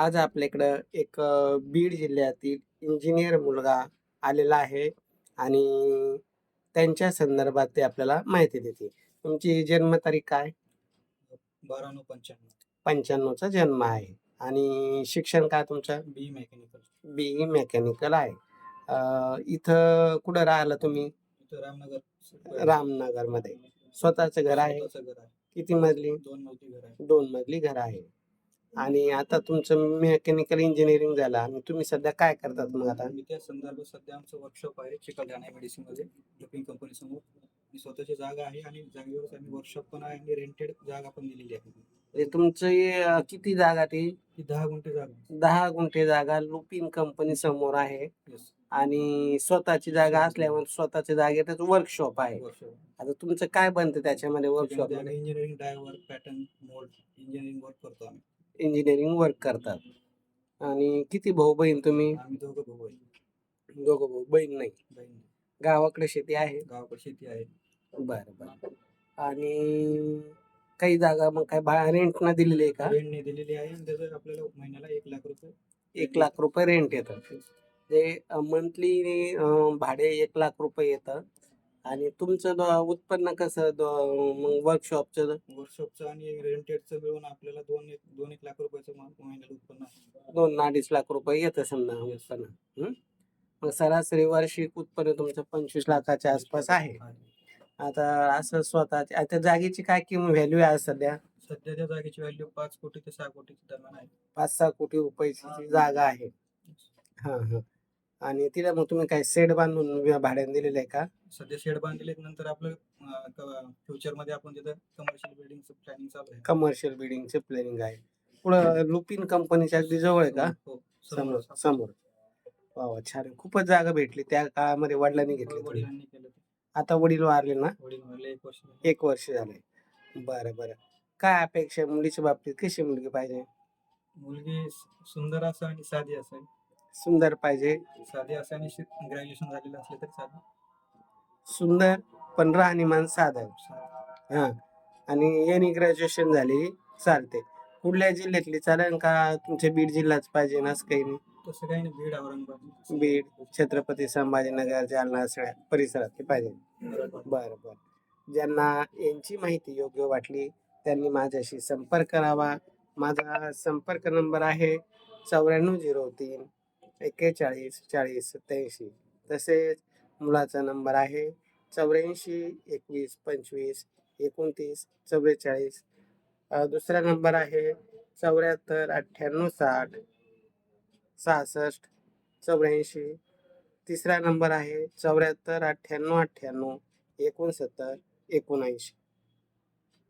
आज आपल्याकडं एक बीड जिल्ह्यातील इंजिनियर मुलगा आलेला आहे आणि त्यांच्या संदर्भात ते आपल्याला माहिती देतील. तुमची जन्मतारीख काय? बारा नऊ पंच्याण्णव पंच्याण्णवचा जन्म आहे आणि शिक्षण काय तुमचं? बी मेकॅनिकल बी मेकॅनिकल आहे. अ, इथं कुठं राहिला तुम्ही? इथं रामनगर रामनगरमध्ये. स्वतःचं घर आहे? स्वतःचं घर आहे किती मजली? दोन मजली घर आहे 2 मजली घर आहे. आणि आता तुमचं मेकॅनिकल इंजिनिअरिंग झालं आणि तुम्ही सध्या काय करतात मग आता? मी त्या संदर्भात सध्या आमचं वर्कशॉप आहे चिकलठाणा मेडिसिनमध्ये लुपिंग कंपनी समोर आणि स्वतःची जागा आहे आणि जागेवरच आम्ही वर्कशॉप पण आहे आणि रेंटेड जागा पण दिलेली आहे म्हणजे तुमची अ, किती जागा ती? ही दहा गुंठे जागा. 10 गुंठे जागा लुपिन कंपनी समोर आहे. आणि स्वतःची जागा असल्यामुळे स्वतःच्या जागेतच वर्कशॉप आहे. वर्कशॉप आता तुमचं काय बनतं त्याच्यामध्ये वर्कशॉप इंजिनिअरिंग डायवर पॅटर्न मोल्ड इंजिनिअरिंग वर्क करतो आम्ही इंजिनिअरिंग वर्क करतात. आणि किती भाऊ बहीण तुम्ही? आम्ही दोघं भाऊ आहे दोघं भाऊ बहीण नाही. बहीण गावाकडे शेती आहे? गावाकडे शेती आहे बरं बरं. आणि काही जागा मग काय भा रेंटनं दिलेली आहे का? रेंटने दिलेली आहे आणि त्याचं आपल्याला महिन्याला एक लाख रुपये 1 लाख रुपये रेंट येतं. ते मंथली भाडे 1 लाख रुपये येतं आणि तुमचं द उत्पन्न कसं द मग वर्कशॉपचं? वर्कशॉपचं आणि रेंटेडचं मिळून आपल्याला दोन एक दोन एक लाख रुपयाचं मा- महिन्याला उत्पन्न आहे 2-2.5 लाख रुपये येतं समजा उत्पन्न. हं. मग सरासरी वार्षिक उत्पन्न तुमचं 25 लाखाच्या आसपास आहे. आता असं स्वतःच्या आता जागेची काय किंमत व्हॅल्यू आहे आज सध्या? सध्या त्या जागेची व्हॅल्यू पाच कोटी ते सहा कोटीच्या दरम्यान आहे 5-6 कोटी रुपयाची जागा आहे. हां, हां. आणि तिला मग तुम्ही काय शेड बांधून भाड्याने दिलेलं आहे का? सध्या शेड बांधलेले आहेत. नंतर आपलं फ्युचरमध्ये आपण तिथं कमर्शियल बिल्डिंगचं प्लॅनिंग चालू आहे कमर्शियल बिल्डिंगचे प्लॅनिंग आहे. पुढं लुपिन कंपनीच्या अगदी जवळ आहे का? हो, हो. समोर समोर! वाह! छान आहे. खूपच जागा भेटली. त्या काळामध्ये वडिलांनी घेतली केलं ते. आता वडील वारले ना? वडील एक वर्ष झालं. 1 वर्ष झालंय. बरं, बरं. काय अपेक्षा आहे मुलीच्या बाबतीत कशी मुलगी पाहिजे? मुलगी सु- सुंदर असं आणि साधी असावी सुंदर पाहिजे, साधी असं आणि ग्रॅज्युएशन झालेलं असले तरी चालेल सुंदर पण राहणीमान साधं. हां. आणि यांनी ग्रॅज्युएशन झाली चालते. कुठल्या जिल्ह्यातली चालेल का तुमच्या बीड जिल्हाच पाहिजे ना असं काही नाही? तसं काही नाही बीड औरंगाबाद बीड, छत्रपती संभाजीनगर, जालना सगळ्या परिसरातली पाहिजे. बरोबर. बरं, बरं. ज्यांना यांची माहिती योग्य वाटली त्यांनी माझ्याशी संपर्क करावा. माझा संपर्क नंबर आहे 9403 एक्केचाळीस चाळीस सत्याऐंशी तसेच मुलाचा नंबर आहे चौऱ्याऐंशी एकवीस पंचवीस एकोणतीस चव्वेचाळीस. दुसरा नंबर आहे चौऱ्याहत्तर अठ्ठ्याण्णव साठ सहासष्ट चौऱ्याऐंशी. तिसरा नंबर आहे चौऱ्याहत्तर अठ्ठ्याण्णव अठ्ठ्याण्णव एकोणसत्तर एकोणऐंशी.